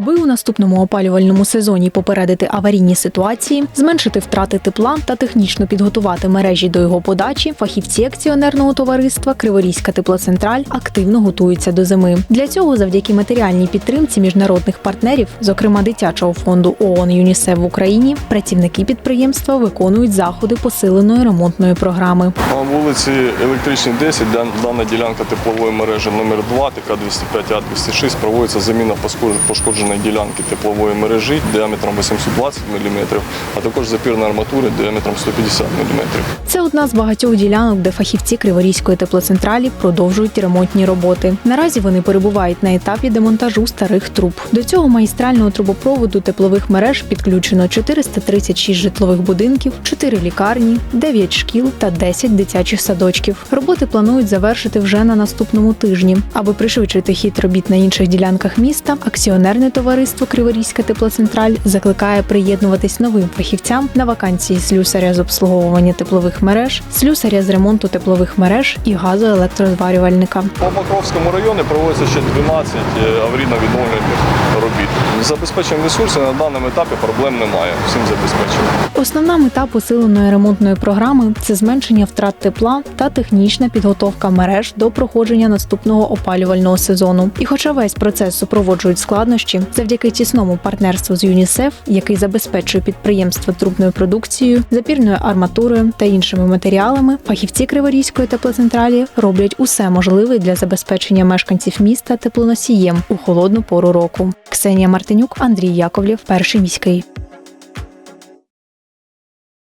Аби у наступному опалювальному сезоні попередити аварійні ситуації, зменшити втрати тепла та технічно підготувати мережі до його подачі, фахівці акціонерного товариства Криворізька теплоцентраль активно готуються до зими. Для цього, завдяки матеріальній підтримці міжнародних партнерів, зокрема дитячого фонду ООН ЮНІСЕФ в Україні, працівники підприємства виконують заходи посиленої ремонтної програми. На вулиці Електричній 10, дана ділянка теплової мережі номер 2 ТК 205 а 206 проводиться заміна пошкод- пошкодженої ділянки теплової мережі діаметром 820 мм, а також запірної арматури діаметром 150 мм. Це одна з багатьох ділянок, де фахівці Криворізької теплоцентралі продовжують ремонтні роботи. Наразі вони перебувають на етапі демонтажу старих труб. До цього магістрального трубопроводу теплових мереж підключено 436 житлових будинків, 4 лікарні, 9 шкіл та 10 дитячих садочків. Роботи планують завершити вже на наступному тижні. Аби пришвидшити хід робіт на інших ділянках міста, акціонерне товариство Криворізька теплоцентраль закликає приєднуватись новим фахівцям на вакансії слюсаря з обслуговування теплових мереж, слюсаря з ремонту теплових мереж і газоелектрозварювальника. По Покровському районі проводиться ще 12 аварійно-відновлювальних робіт. З забезпеченням ресурсів на даному етапі проблем немає. Всім забезпечено. Основна мета посиленої ремонтної програми це зменшення втрат тепла та технічна підготовка мереж до проходження наступного опалювального сезону. І хоча весь процес супроводжують складнощі, завдяки тісному партнерству з ЮНІСЕФ, який забезпечує підприємство трубною продукцією, запірною арматурою та іншими матеріалами, фахівці Криворізької теплоцентралі роблять усе можливе для забезпечення мешканців міста теплоносієм у холодну пору року. Ксенія Мартинюк, Андрій Яковлів, перший міський.